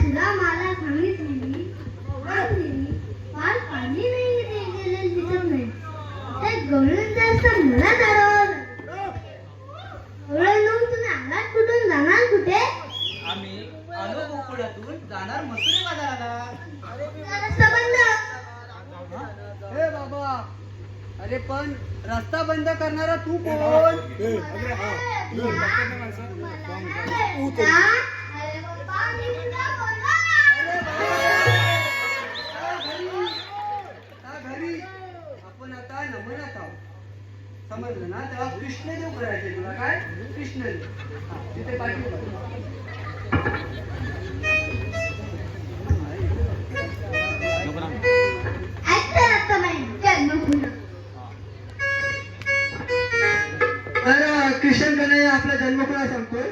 सुद्धा मला सांगितलेली पार पाणी नाही गेलेली दिसत नाही पण रस्ता बंद करणारा तू कोण? ఏంటంటే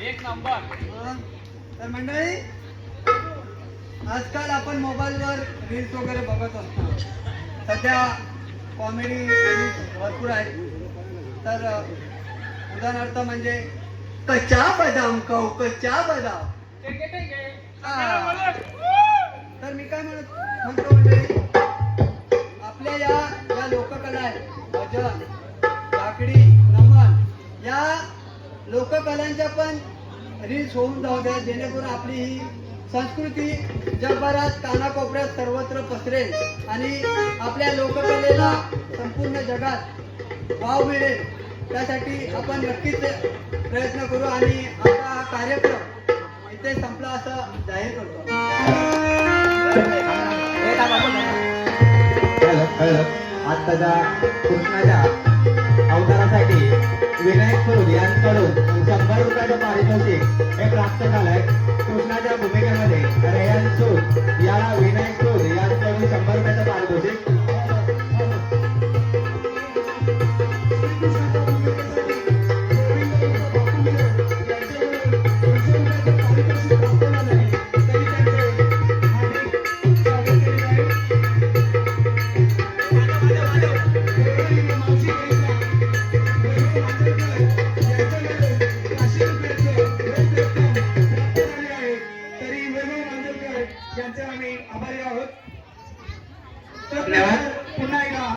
एक नंबर. तर मंडळी आजकाल आपण मोबाईलवर रील्स वगैरे बघत असतो सध्या कॉमेडी भरपूर आहेत तर उदाहरणार्थ म्हणजे कच्चा बदाम खाऊ कच्चा बदाम. तर मी काय म्हणत म्हणतो म्हणजे आपल्या या ज्या लोककला आहेत भजन लाकडी नमन या लोककलांच्या पण रील्स होऊन जाऊ द्या जेणेकरून आपली ही संस्कृती जगभरात कानाकोपऱ्यात सर्वत्र पसरेल आणि आपल्या लोककलेला संपूर्ण जगात वाव मिळेल. त्यासाठी आपण नक्कीच प्रयत्न करू आणि आपला हा कार्यक्रम इथे संपला असं जाहीर करतो. आत्ताच्या कृष्णाच्या अवतारासाठी विनायक स्वरूप यांकडून शंभर रुपयाचं पारितोषिक हे प्राप्त झालंय. कृष्णाच्या भूमिकेमध्ये रयान सूद याला विनायक सूद यांकडून शंभर रुपयाचं पारितोषिक